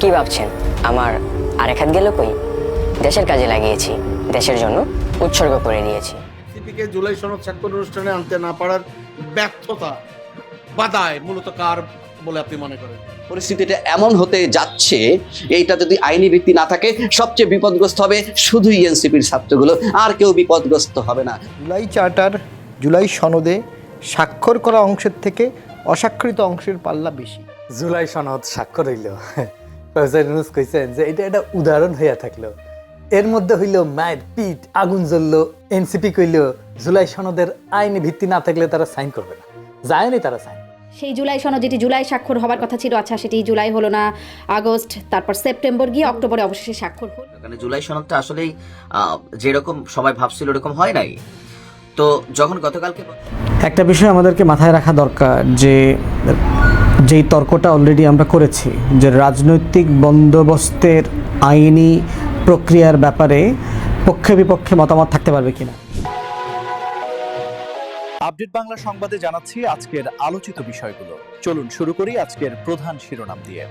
কি ভাবছেন? আমার আরেক হাত গেল কই? দেশের কাজে লাগিয়েছি দেশের জন্য উৎসর্গ করে দিয়েছি সিপিকে জুলাই সনদ স্বাক্ষর অনুষ্ঠানে আনতে না পারার ব্যর্থতা বাধায় মূলত কার বলে আপনি মনে করেন? পরিস্থিতিটা এমন হতে যাচ্ছে এইটা যদি আইনি ভিত্তি না থাকে সবচেয়ে বিপদগ্রস্ত হবে শুধুই এনসিপির ছাত্রগুলো আর কেউ বিপদগ্রস্ত হবে না। জুলাই চার্টার জুলাই সনদে স্বাক্ষর করা অংশের থেকে অস্বাক্ষরিত অংশের পাল্লা বেশি। জুলাই সনদ স্বাক্ষর হইল প্রফেসর ইউনুস কইছেন যে এটা একটা উদাহরণ হইয়া থাকল। এর মধ্যে হইল মায়ের পিঠ আগুন জ্বললো এনসিপি কইল জুলাই সনদের আইনি ভিত্তি না থাকলে তারা সাইন করবে না। যায়নি তারা সাইন। সেই জুলাই সনদ যেটি জুলাই স্বাক্ষর হবার কথা ছিল আচ্ছা সেটি জুলাই হলো না আগস্ট তারপর সেপ্টেম্বর গিয়ে অক্টোবরে অবশেষে স্বাক্ষর হলো। মানে জুলাই সনদটা আসলেই যেরকম সবাই ভাবছিল ওরকম হয় নাই। তো যখন গতকালকে একটা বিষয় আমাদেরকে মাথায় রাখা দরকার যে যেই তর্কটা অলরেডি আমরা করেছি যে রাজনৈতিক বন্দোবস্তের আইনি প্রক্রিয়ার ব্যাপারে পক্ষে বিপক্ষে মতামত থাকতে পারবে কিনা। আপডেট বাংলা সংবাদে জানাচ্ছি আজকের আলোচিত বিষয়গুলো। চলুন শুরু করি আজকের প্রধান শিরোনাম দিয়ে।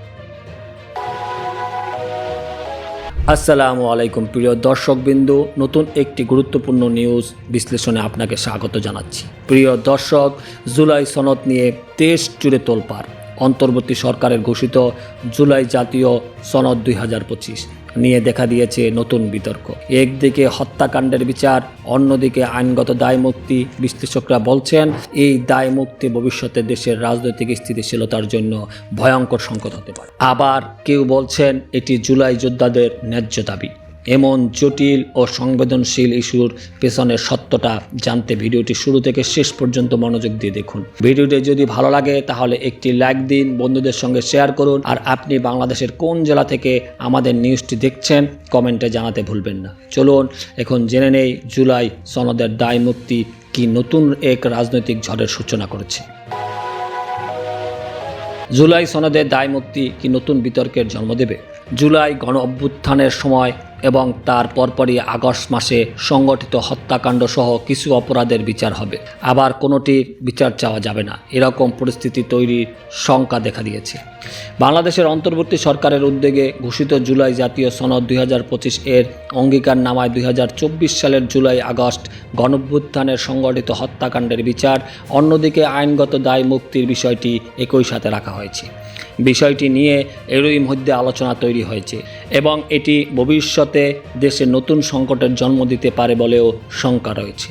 আসসালামু আলাইকুম প্রিয় দর্শকবিন্দু নতুন একটি গুরুত্বপূর্ণ নিউজ বিশ্লেষণে আপনাকে স্বাগত জানাচ্ছি। প্রিয় দর্শক জুলাই সনদ নিয়ে দেশ জুড়ে তোলপাড়। অন্তর্বর্তী সরকারের ঘোষিত জুলাই জাতীয় সনদ দুই হাজার পঁচিশ নিয়ে দেখা দিয়েছে নতুন বিতর্ক। একদিকে হত্যাকাণ্ডের বিচার, অন্যদিকে আইনগত দায় মুক্তি বিশ্লেষকরা বলছেন, এই দায় মুক্তি ভবিষ্যতে দেশের রাজনৈতিক স্থিতিশীলতার জন্য ভয়ঙ্কর সংকট হতে পারে। আবার কেউ বলছেন, এটি জুলাই যোদ্ধাদের ন্যায্য দাবি। এমন জটিল ও সংবেদনশীল ইস্যুর পেছনের সত্যটা জানতে ভিডিওটি শুরু থেকে শেষ পর্যন্ত মনোযোগ দিয়ে দেখুন। ভিডিওটি যদি ভালো লাগে, তাহলে একটি লাইক দিন, বন্ধুদের সঙ্গে শেয়ার করুন, আর আপনি বাংলাদেশের কোন জেলা থেকে আমাদের নিউজটি দেখছেন, কমেন্টে জানাতে ভুলবেন না। চলুন, এখন জেনে নেই জুলাই সনদের দায় মুক্তি কি নতুন এক রাজনৈতিক ঝড়ের সূচনা করেছে। জুলাই সনদের দায় মুক্তি কি নতুন বিতর্কের জন্ম দেবে? জুলাই গণ অভ্যুত্থানের সময় এবং তার পরপরই আগস্ট মাসে সংগঠিত হত্যাকাণ্ড সহ কিছু অপরাধের বিচার হবে। আবার কোনোটি বিচার চাওয়া যাবে না। এরকম পরিস্থিতি তৈরির শঙ্কা দেখা দিয়েছে। বাংলাদেশের অন্তর্বর্তী সরকারের উদ্যোগে ঘোষিত জুলাই জাতীয় সনদ দুই হাজার পঁচিশ এর অঙ্গীকার নামায় দুই হাজার চব্বিশ সালের জুলাই আগস্ট গণভ্যুত্থানের সংগঠিত হত্যাকাণ্ডের বিচার, অন্যদিকে আইনগত দায় মুক্তির বিষয়টি একই সাথে রাখা হয়েছে। বিষয়টি নিয়ে এরই মধ্যে আলোচনা তৈরি হয়েছে এবং এটি ভবিষ্যতে দেশে নতুন সংকটের জন্ম দিতে পারে বলেও শঙ্কা রয়েছে।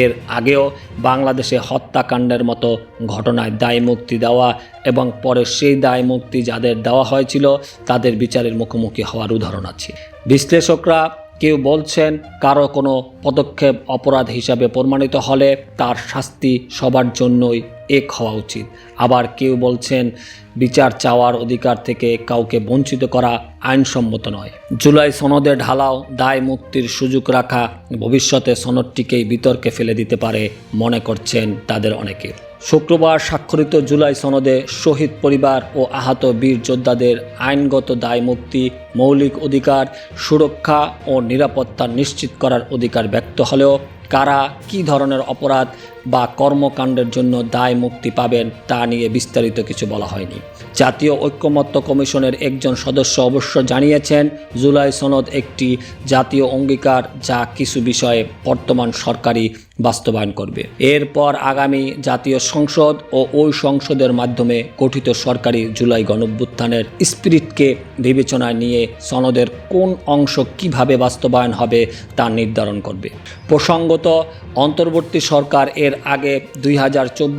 এর আগেও বাংলাদেশে হত্যাকাণ্ডের মতো ঘটনায় দায় মুক্তি দেওয়া এবং পরে সেই দায় মুক্তি যাদের দেওয়া হয়েছিল, তাদের বিচারের মুখোমুখি হওয়ার উদাহরণ আছে। বিশ্লেষকরা কেউ বলছেন, কারও কোনো পদক্ষেপ অপরাধ হিসাবে প্রমাণিত হলে তার শাস্তি সবার জন্যই এক হওয়া উচিত। আবার কেউ বলছেন, বিচার চাওয়ার অধিকার থেকে কাউকে বঞ্চিত করা আইনসম্মত নয়। জুলাই সনদে ঢালাও দায় মুক্তির সুযোগ রাখা ভবিষ্যতে সনদটিকেই বিতর্কে ফেলে দিতে পারে মনে করছেন তাদের অনেকে। শুক্রবার স্বাক্ষরিত জুলাই সনদে শহীদ পরিবার ও আহত বীর যোদ্ধাদের আইনগত দায় মুক্তি, মৌলিক অধিকার, সুরক্ষা ও নিরাপত্তা নিশ্চিত করার অধিকার ব্যক্ত হলেও কারা, কী ধরনের অপরাধ বা কর্মকাণ্ডের জন্য দায় মুক্তি পাবেন তা নিয়ে বিস্তারিত কিছু বলা হয়নি। জাতীয় ঐক্যমত্য কমিশনের একজন সদস্য অবশ্য জানিয়েছেন, জুলাই সনদ একটি জাতীয় অঙ্গীকার যা কিছু বিষয়ে বর্তমান সরকারই বাস্তবায়ন করবে। এরপর আগামী জাতীয় সংসদ ও ওই সংসদের মাধ্যমে গঠিত সরকারি জুলাই গণভ্যুত্থানের স্পিরিটকে বিবেচনায় নিয়ে সনদের কোন অংশ কীভাবে বাস্তবায়ন হবে তা নির্ধারণ করবে। প্রসঙ্গত, অন্তর্বর্তী সরকার এর আগে দুই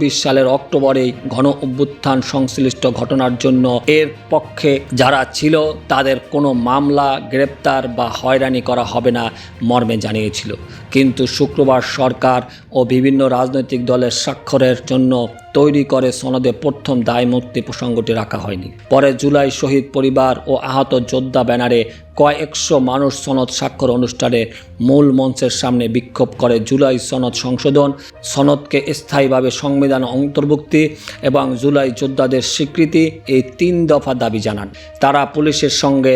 সালের অক্টোবরেই গণ অভ্যুত্থান সংশ্লিষ্ট ঘটনার জন্য এর পক্ষে যারা ছিল তাদের কোনো মামলা, গ্রেপ্তার বা হয়রানি করা হবে না মর্মে জানিয়েছিল। কিন্তু শুক্রবার সরকার ও বিভিন্ন রাজনৈতিক দলের স্বাক্ষরের জন্য তৈরি করে সনদে প্রথম দায় মুক্তি প্রসঙ্গটি রাখা হয়নি। পরে জুলাই শহীদ পরিবার ও আহত যোদ্ধা ব্যানারে কয়েকশো মানুষ সনদ স্বাক্ষর অনুষ্ঠানে মূল মঞ্চের সামনে বিক্ষোভ করে জুলাই সনদ সংশোধন, সনদকে স্থায়ীভাবে সংবিধান অন্তর্ভুক্তি এবং জুলাই যোদ্ধাদের স্বীকৃতি এই তিন দফা দাবি জানান। তারা পুলিশের সঙ্গে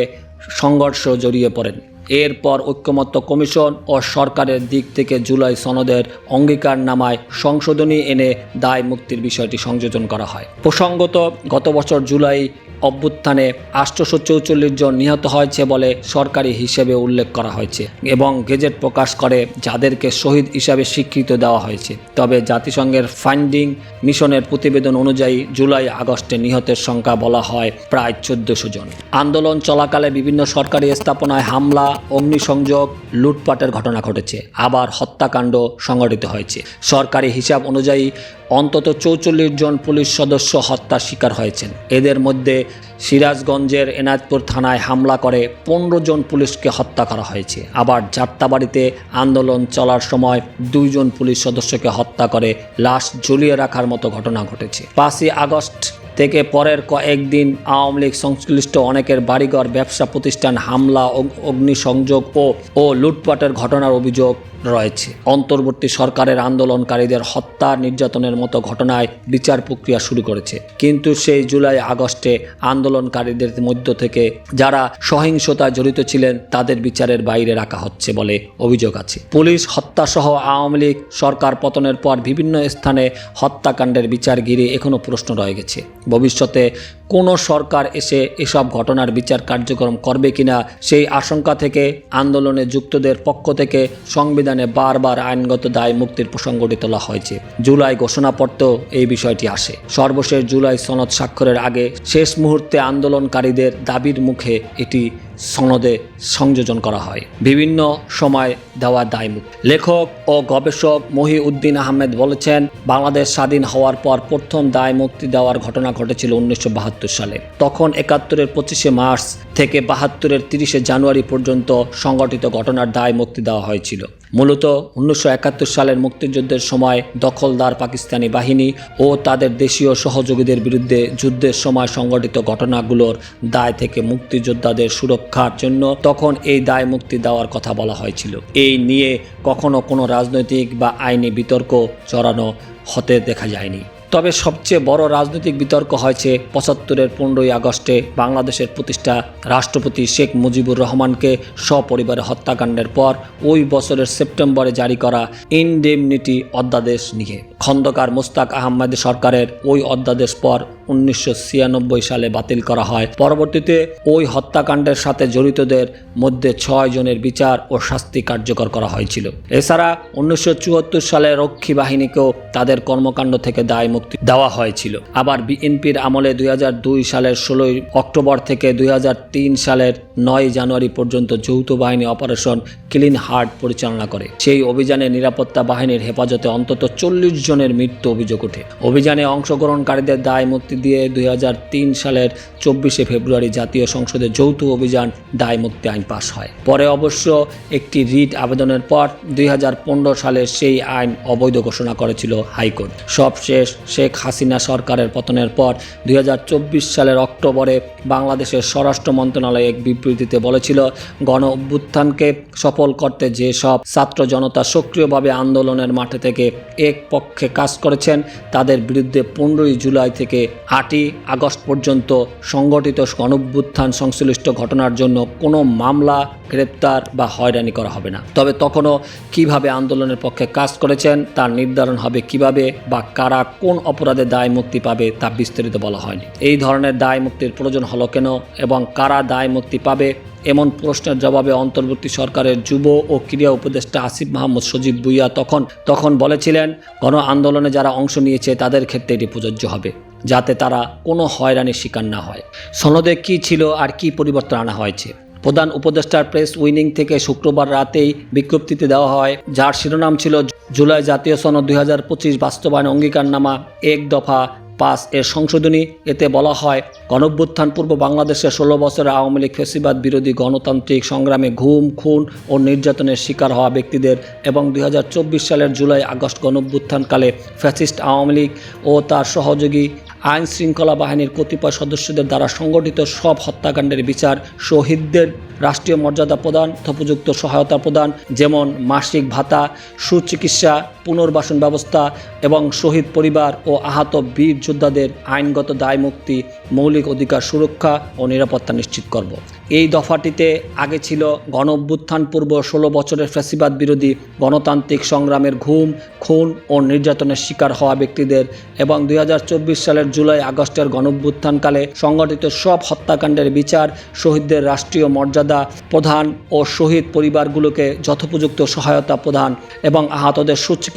সংঘর্ষ জড়িয়ে পড়েন। এরপর ঐক্যমত্য কমিশন ও সরকারের দিক থেকে জুলাই সনদের অঙ্গীকার নামায় সংশোধনী এনে দায় মুক্তির বিষয়টি সংযোজন করা হয়। প্রসঙ্গত, গত বছর জুলাই অভ্যুত্থানে আটশোশো চৌচল্লিশ জন নিহত হয়েছে বলে সরকারি হিসেবে উল্লেখ করা হয়েছে এবং গেজেট প্রকাশ করে যাদেরকে শহীদ হিসাবে স্বীকৃত দেওয়া হয়েছে। তবে জাতিসংঘের ফাইন্ডিং মিশনের প্রতিবেদন অনুযায়ী জুলাই আগস্টে নিহতের সংখ্যা বলা হয় প্রায় চোদ্দশো জন। আন্দোলন চলাকালে বিভিন্ন সরকারি স্থাপনায় হামলা, অগ্নিসংযোগ, লুটপাটের ঘটনা ঘটেছে। আবার হত্যাকাণ্ড সংঘটিত হয়েছে। সরকারি হিসাব অনুযায়ী অন্তত চৌচল্লিশ জন পুলিশ সদস্য হত্যার শিকার হয়েছেন। এদের মধ্যে সিরাজগঞ্জের এনায়তপুর থানায় হামলা করে পনেরো জন পুলিশকে হত্যা করা হয়েছে। আবার যাত্রাবাড়িতে আন্দোলন চলার সময় দুইজন পুলিশ সদস্যকে হত্যা করে লাশ ঝুলিয়ে রাখার মতো ঘটনা ঘটেছে। পাঁচই আগস্ট থেকে পরের কয়েকদিন আওয়ামী লীগ সংশ্লিষ্ট অনেকের বাড়িঘর, ব্যবসা প্রতিষ্ঠান, হামলা অগ্নিসংযোগ ও ও লুটপাটের ঘটনার অভিযোগ রয়েছে। অন্তর্বর্তী সরকারের আন্দোলনকারীদের হত্যা, নির্যাতনের মতো ঘটনায় বিচার প্রক্রিয়া শুরু করেছে। কিন্তু সেই জুলাই আগস্টে আন্দোলনকারীদের মধ্য থেকে যারা সহিংসতায় জড়িত ছিলেন, তাদের বিচারের বাইরে রাখা হচ্ছে বলে অভিযোগ আছে। পুলিশ হত্যাসহ আওয়ামী লীগ সরকার পতনের পর বিভিন্ন স্থানে হত্যাকাণ্ডের বিচার ঘিরে এখনও প্রশ্ন রয়ে গেছে। ভবিষ্যতে কোনো সরকার এসে এসব ঘটনার বিচার কার্যক্রম করবে কিনা সেই আশঙ্কা থেকে আন্দোলনে যুক্তদের পক্ষ থেকে সংবিধানে বারবার আইনগত দায় মুক্তির প্রসঙ্গটি তোলা হয়েছে। জুলাই ঘোষণাপত্রেও এই বিষয়টি আসে। সর্বশেষ জুলাই সনদ স্বাক্ষরের আগে শেষ মুহূর্তে আন্দোলনকারীদের দাবির মুখে এটি সনদে সংযোজন করা হয়। বিভিন্ন সময় দেওয়া দায়মুক্ত লেখক ও গবেষক মহিউদ্দিন আহমেদ বলেছেন, বাংলাদেশ স্বাধীন হওয়ার পর প্রথম দায় মুক্তি দেওয়ার ঘটনা ঘটেছিল উনিশশো বাহাত্তর সালে। তখন একাত্তরের পঁচিশে মার্চ থেকে বাহাত্তরের তিরিশে জানুয়ারি পর্যন্ত সংগঠিত ঘটনার দায় মুক্তি দেওয়া হয়েছিল। মূলত উনিশশো একাত্তর সালের মুক্তিযুদ্ধের সময় দখলদার পাকিস্তানি বাহিনী ও তাদের দেশীয় সহযোগীদের বিরুদ্ধে যুদ্ধের সময় সংগঠিত ঘটনাগুলোর দায় থেকে মুক্তিযোদ্ধাদের সুরক্ষার জন্য তখন এই দায় মুক্তি দেওয়ার কথা বলা হয়েছিল। এই নিয়ে কখনো কোনো রাজনৈতিক বা আইনি বিতর্ক চড়ানো হতে দেখা যায়নি। তবে সবচেয়ে বড় রাজনৈতিক বিতর্ক হয়েছে পঁচাত্তরের পনেরোই আগস্টে বাংলাদেশের প্রতিষ্ঠা রাষ্ট্রপতি শেখ মুজিবুর রহমানকে সপরিবারে হত্যাকাণ্ডের পর ওই বছরের সেপ্টেম্বরে জারি করা ইনডেমনিটি অধ্যাদেশ নিয়ে। খন্দকার মোস্তাক আহমেদ সরকারের ওই অধ্যাদেশ পর উনিশশো ছিয়ানব্বই সালে বাতিল করা হয়। পরবর্তীতে ওই হত্যাকাণ্ডের সাথে জড়িতদের মধ্যে ছয় জনের বিচার ও শাস্তি কার্যকর করা হয়েছিল। এছাড়া উনিশশো সালে রক্ষী বাহিনীকেও তাদের কর্মকাণ্ড থেকে দায় মুক্তি দেওয়া হয়েছিল। আবার বিএনপির আমলে দুই হাজার দুই সালের ষোলোই অক্টোবর থেকে দুই হাজার তিন সালের নয় জানুয়ারি পর্যন্ত যৌথ বাহিনী অপারেশন ক্লিন হার্ট পরিচালনা করে। সেই অভিযানে নিরাপত্তা বাহিনীর হেফাজতে অন্তত চল্লিশ জনের মৃত্যু অভিযোগ ওঠে। অভিযানে অংশগ্রহণকারীদের দায় মুক্তি দিয়ে দুই সালের চব্বিশে ফেব্রুয়ারি জাতীয় সংসদে যৌথ অভিযান দায় মুক্তি আইন পাশ হয়। পরে অবশ্য একটি রিট আবেদনের পর দুই হাজার পনেরো সালে সেই আইন অবৈধ ঘোষণা করেছিল হাইকোর্ট। সবশেষ শেখ হাসিনা সরকারের পতনের পর দুই হাজার চব্বিশ সালের অক্টোবরে বাংলাদেশের স্বরাষ্ট্র মন্ত্রণালয় এক বিবৃতিতে বলেছিল, গণ অভ্যুত্থানকে সফল করতে যেসব ছাত্র জনতা সক্রিয়ভাবে আন্দোলনের মাঠে থেকে এক পক্ষে কাজ করেছেন। তাদের বিরুদ্ধে পনেরোই জুলাই থেকে আটই আগস্ট পর্যন্ত সংগঠিত গণভ্যুত্থান সংশ্লিষ্ট ঘটনার জন্য কোনো মামলা, গ্রেপ্তার বা হয়রানি করা হবে না। তবে তখনও কীভাবে আন্দোলনের পক্ষে কাজ করেছেন, তার নির্ধারণ হবে কীভাবে বা কারা কোন অপরাধে দায় মুক্তি পাবে তা বিস্তারিত বলা হয়নি। এই ধরনের দায় মুক্তির প্রয়োজন হলো কেন এবং কারা দায় মুক্তি পাবে এমন প্রশ্নের জবাবে অন্তর্বর্তী সরকারের যুব ও ক্রীড়া উপদেষ্টা আসিফ মাহমুদ সজীব ভুইয়া তখন তখন বলেছিলেন, গণ আন্দোলনে যারা অংশ নিয়েছে, তাদের ক্ষেত্রে এটি প্রযোজ্য হবে, যাতে তারা কোনো হয়রানির শিকার না হয়। সনদে কি ছিল আর কি পরিবর্তন আনা হয়েছে? প্রধান উপদেষ্টার প্রেস উইনিং থেকে শুক্রবার রাতেই বিজ্ঞপ্তিতে দেওয়া হয়, যার শিরোনাম ছিল, জুলাই জাতীয় সনদ দুই হাজার পঁচিশ বাস্তবায়ন অঙ্গীকারনামা এক দফা পাঁচ এর সংশোধনী, এতে বলা হয়, গণভ্যুত্থান পূর্ব বাংলাদেশের ষোলো বছরের আওয়ামী লীগ ফেসিবাদ বিরোধী গণতান্ত্রিক সংগ্রামে ঘুম, খুন ও নির্যাতনের শিকার হওয়া ব্যক্তিদের এবং দু হাজার চব্বিশ সালের জুলাই আগস্ট গণভ্যুত্থানকালে ফ্যাসিস্ট আওয়ামী লীগ ও তার সহযোগী আইন শৃঙ্খলা বাহিনীর কতিপয় সদস্যদের দ্বারা সংগঠিত সব হত্যাকাণ্ডের বিচার শহীদদের রাষ্ট্রীয় মর্যাদা প্রদান যথোপযুক্ত সহায়তা প্রদান, যেমন মাসিক ভাতা, সুচিকিৎসা পুনর্বাসন ব্যবস্থা এবং শহীদ পরিবার ও আহত বীর যোদ্ধাদের আইনগত দায় মুক্তি মৌলিক অধিকার সুরক্ষা ও নিরাপত্তা নিশ্চিত করব। এই দফাটিতে আগে ছিল গণ অভ্যুত্থান পূর্ব ষোলো বছরের ফ্যাসিবাদ বিরোধী গণতান্ত্রিক সংগ্রামের ঘুম, খুন ও নির্যাতনের শিকার হওয়া ব্যক্তিদের এবং দুই হাজার চব্বিশ সালের জুলাই আগস্টের গণঅভ্যুত্থানকালে সংগঠিত সব হত্যাকাণ্ডের বিচার, শহীদদের রাষ্ট্রীয় মর্যাদা প্রধান ও শহীদ পরিবারগুলোকে যথোপযুক্ত সহায়তা প্রদান এবং আহতদের সুচিকিৎসা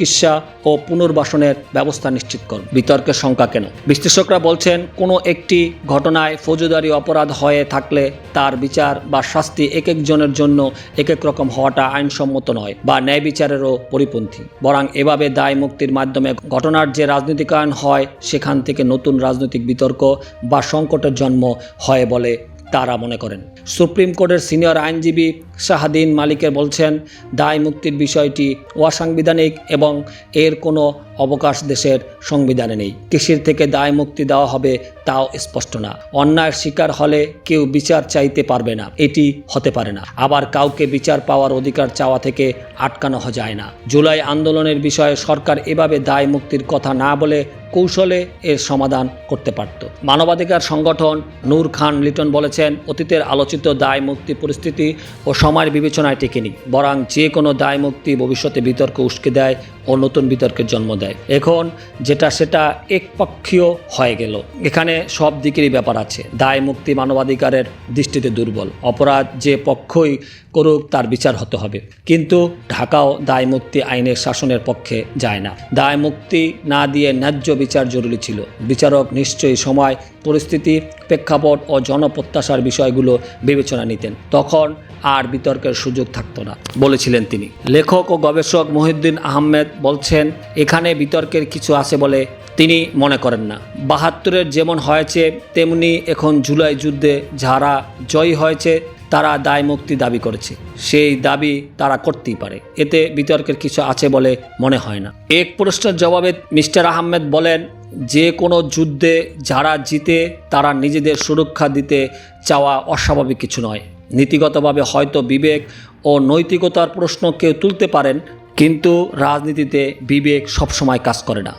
ও পুনর্বাসনের ব্যবস্থা নিশ্চিত করুন। বিতর্কের সংখ্যা কেন? বিশ্লেষকরা বলছেন, কোনো একটি ঘটনায় ফৌজদারি অপরাধ হয়ে থাকলে তার বিচার বা শাস্তি এক একজনের জন্য এক এক রকম হওয়াটা আইনসম্মত নয় বা ন্যায় বিচারেরও পরিপন্থী। বরং এভাবে দায় মুক্তির মাধ্যমে ঘটনার যে রাজনীতিকায়ন হয়, সেখান থেকে নতুন রাজনৈতিক বিতর্ক বা সংকটের জন্ম হয় বলে তারা মনে করেন। সুপ্রিম কোর্টের সিনিয়র আইনজীবী শাহাদিন মালিকের বলছেন, দায় মুক্তির বিষয়টি অসাংবিধানিক এবং এর কোনো অবকাশ দেশের সংবিধানে নেই। কৃষির থেকে দায় মুক্তি দেওয়া হবে তাও স্পষ্ট না। অন্যায়ের শিকার হলে কেউ বিচার চাইতে পারবে না। এটি হতে পারে না। আবার কাউকে বিচার পাওয়ার অধিকার চাওয়া থেকে আটকানো যায় না। জুলাই আন্দোলনের বিষয়ে সরকার এভাবে দায় মুক্তির কথা না বলে কৌশলে এর সমাধান করতে পারত। মানবাধিকার সংগঠন নূর খান লিটন বলেছেন, অতীতের আলোচিত দায় মুক্তি পরিস্থিতি ও সময়ের বিবেচনায় টেকেনি বরং যে কোনো দায়মুক্তি ভবিষ্যতে বিতর্ক উস্কে দেয় ও নতুন বিতর্কের জন্ম দেয়। এখন যেটা সেটা একপক্ষীয় হয়ে গেল। এখানে সব দিকেরই ব্যাপার আছে। দায় মুক্তি মানবাধিকারের দৃষ্টিতে দুর্বল। অপরাধ যে পক্ষই করুক, তার বিচার হতে হবে। কিন্তু ঢাকাও দায় মুক্তি আইনের শাসনের পক্ষে যায় না। দায় মুক্তি না দিয়ে ন্যায্য বিচার জরুরি ছিল। বিচারক নিশ্চয়ই সময়, পরিস্থিতি, প্রেক্ষাপট ও জনপ্রত্যাশার বিষয়গুলো বিবেচনা নিতেন। তখন আর বিতর্কের সুযোগ থাকতো না, বলেছিলেন তিনি। লেখক ও গবেষক মহিউদ্দিন আহমেদ বলছেন, এখানে বিতর্কের কিছু আছে বলে তিনি মনে করেন না। বাহাত্তরের যেমন হয়েছে, তেমনি এখন জুলাই যুদ্ধে যারা জয়ী হয়েছে, তারা দায় মুক্তি দাবি করেছে। সেই দাবি তারা করতেই পারে। এতে বিতর্কের কিছু আছে বলে মনে হয় না। এক প্রশ্নের জবাবে মিস্টার আহমেদ বলেন, যে কোনো যুদ্ধে যারা জিতে, তারা নিজেদের সুরক্ষা দিতে চাওয়া অস্বাভাবিক কিছু নয়। নীতিগতভাবে হয়তো বিবেক ও নৈতিকতার প্রশ্ন কেউ তুলতে পারেন কিন্তু রাজনীতিতে বিবেক সবসময় কাজ করে না।